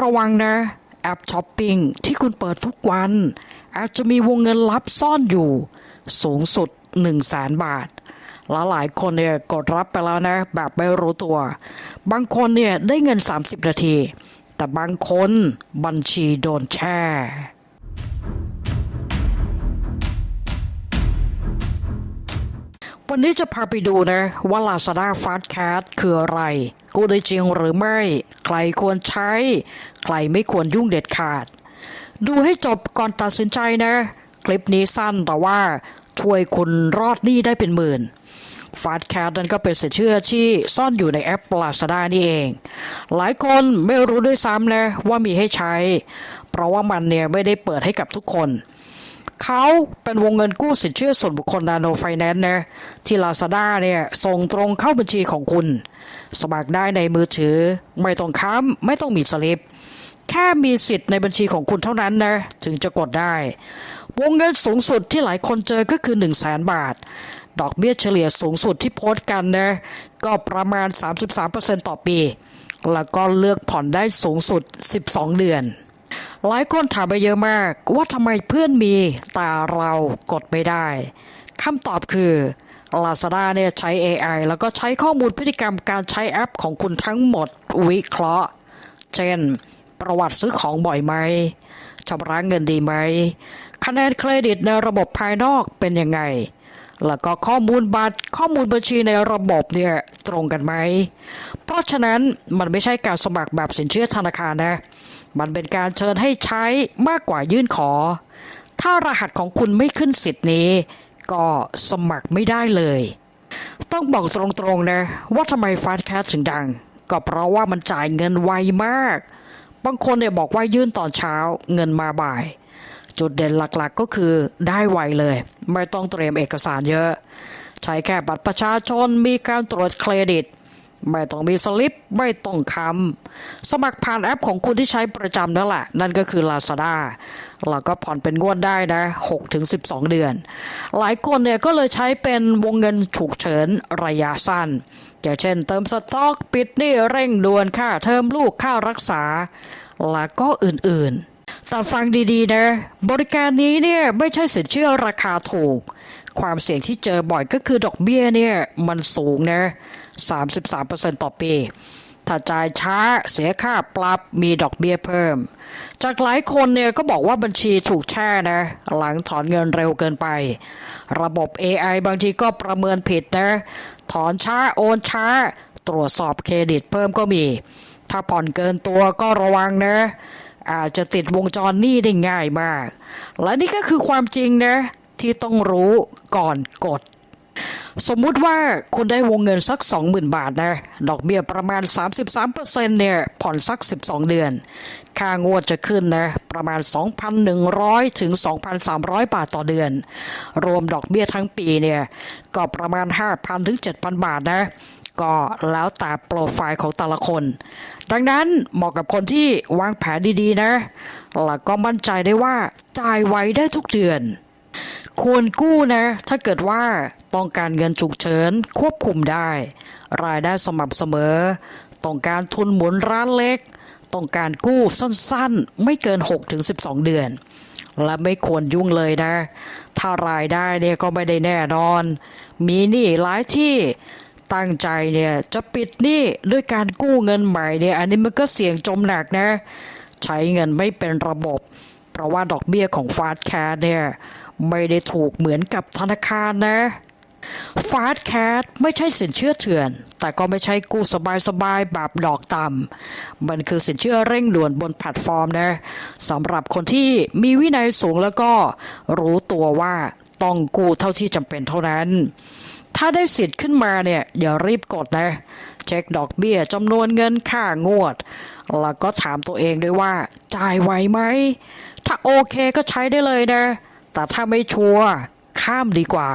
ระวังนะแอปช้อปปิ้งที่คุณเปิดทุกวัน อาจจะมีวงเงินลับซ่อนอยู่ สูงสุด 1 0 0 0 0แสนบาท และหลายคนเนี่ยกดรับไปแล้วนะ แบบไม่รู้ตัว บางคนเนี่ยได้เงิน 30 นาที แต่บางคนบัญชีโดนแช่ วันนี้จะพาไปดูนะว่า Lazada Fast Cat คืออะไร กู้ได้จริงหรือไม่ ใครควรใช้ ใครไม่ควรยุ่งเด็ดขาด ดูให้จบก่อนตัดสินใจนะ คลิปนี้สั้นแต่ว่าช่วยคุณรอดหนี้ได้เป็นหมื่นฟาสแค t นั้นก็เป็นสินเชื่อที่ซ่อนอยู่ในแอป Lazada นี่เอง หลายคนไม่รู้ด้วยซ้ำนะว่ามีให้ใช้ เพราะว่ามันเนี่ยไม่ได้เปิดให้กับทุกคน เขาเป็นวงเงินกู้สินเชื่อส่วนบุคคลนาโนไฟแนนซ์นะที่ Lazada เนี่ยส่งตรงเข้าบัญชีของคุณ สมัครได้ในมือถือ ไม่ต้องค้ำไม่ต้องมีสลิป แค่มีสิทธิ์ในบัญชีของคุณเท่านั้นนะถึงจะกดได้ วงเงินสูงสุดที่หลายคนเจอก็คือ 1 0 0 0 0แสนบาท ดอกเบี้ยเฉลี่ยสูงสุดที่โพสต์กันนะก็ประมาณ 33%ต่อปี แล้วก็เลือกผ่อนได้สูงสุด 12 เดือน หลายคนถามไปเยอะมากว่าทำไมเพื่อนมีแต่เรากดไม่ได้คำตอบคือ Lazada เนี่ยใช้ AI แล้วก็ใช้ข้อมูลพฤติกรรมการใช้แอปของคุณทั้งหมดวิเคราะห์ เช่น ประวัติซื้อของบ่อยไหมชำระเงินดีไหม คะแนนเครดิตในระบบภายนอกเป็นยังไง แล้วก็ข้อมูลบัตรข้อมูลบัญชีในระบบเนี่ยตรงกันไหม เพราะฉะนั้นมันไม่ใช่การสมัครแบบสินเชื่อธนาคารนะ มันเป็นการเชิญให้ใช้มากกว่ายื่นขอ ถ้ารหัสของคุณไม่ขึ้นสิทธิ์นี้ ก็สมัครไม่ได้เลย ต้องบอกตรงๆนะ ว่าทำไมฟาสแคสถึงดัง ก็เพราะว่ามันจ่ายเงินไวมาก บางคนเนี่ยบอกว่ายื่นตอนเช้าเงินมาบ่าย จุดเด่นหลักๆก็คือได้ไวเลย ไม่ต้องเตรียมเอกสารเยอะ ใช้แค่บัตรประชาชนมีการตรวจเครดิต ไม่ต้องมีสลิป ไม่ต้องคำสมัครผ่านแอปของคุณที่ใช้ประจำนั่นแหละ นั่นก็คือ Lazada แล้วก็ผ่อนเป็นงวดได้นะ6-12 เดือน หลายคนเนี่ยก็เลยใช้เป็นวงเงินฉุกเฉินระยะสั้นอย่างเช่นเติมสต็อกปิดหนี้เร่งด่วนค่าเทอมลูกค่ารักษา และก็อื่นๆแต่ฟังดีๆนะ บริการนี้เนี่ยไม่ใช่สินเชื่อราคาถูก ความเสี่ยงที่เจอบ่อยก็คือดอกเบี้ยเนี่ยมันสูงนะ33%ต่อปี ถ้าจ่ายช้าเสียค่าปรับมีดอกเบี้ยเพิ่ม จากหลายคนเนี่ยก็บอกว่าบัญชีถูกแช่นะ หลังถอนเงินเร็วเกินไป ระบบ AI บางทีก็ประเมินผิดนะ ถอนช้าโอนช้า ตรวจสอบเครดิตเพิ่มก็มี ถ้าผ่อนเกินตัวก็ระวังนะอาจจะติดวงจรหนี้ได้ง่ายมาก และนี่ก็คือความจริงนะ ที่ต้องรู้ก่อนกด สมมุติว่าคุณได้วงเงินสัก 20,000 บาทนะ ดอกเบี้ยประมาณ 33%เนี่ย ผ่อนสัก 12 เดือน ค่างวดจะขึ้นนะ ประมาณ 2,100 ถึง 2,300 บาทต่อเดือน รวมดอกเบี้ยทั้งปีเนี่ย ก็ประมาณ 5,000 ถึง 7,000 บาทนะก็แล้วแต่โปรไฟล์ของแต่ละคน ดังนั้นเหมาะกับคนที่วางแผนดีๆนะ แล้วก็มั่นใจได้ว่าจ่ายไวได้ทุกเดือน ควรกู้นะ ถ้าเกิดว่าต้องการเงินฉุกเฉินควบคุมได้ รายได้สม่ำเสมอ ต้องการทุนหมุนร้านเล็ก ต้องการกู้สั้นๆ ไม่เกิน 6-12 เดือน และไม่ควรยุ่งเลยนะ ถ้ารายได้เนี่ยก็ไม่ได้แน่นอน มีหนี้หลายที่ตั้งใจเนี่ยจะปิดหนี้ด้วยการกู้เงินใหม่เนี่ยอันนี้มันก็เสี่ยงจมหนักนะ ใช้เงินไม่เป็นระบบ เพราะว่าดอกเบี้ยของฟาสแคร์เนี่ย ไม่ได้ถูกเหมือนกับธนาคารนะฟาสแคร์ไม่ใช่สินเชื่อเถื่อน แต่ก็ไม่ใช่กู้สบายๆแบบดอกต่ำ มันคือสินเชื่อเร่งด่วนบนแพลตฟอร์มนะสำหรับคนที่มีวินัยสูงแล้วก็รู้ตัวว่าต้องกู้เท่าที่จำเป็นเท่านั้น ถ้าได้สิทธิ์ขึ้นมาเนี่ยอย่ารีบกดนะ เช็คดอกเบี้ยจำนวนเงินค่างวด แล้วก็ถามตัวเองด้วยว่าจ่ายไหวไหม ถ้าโอเคก็ใช้ได้เลยนะ แต่ถ้าไม่ชัวร์ข้ามดีกว่า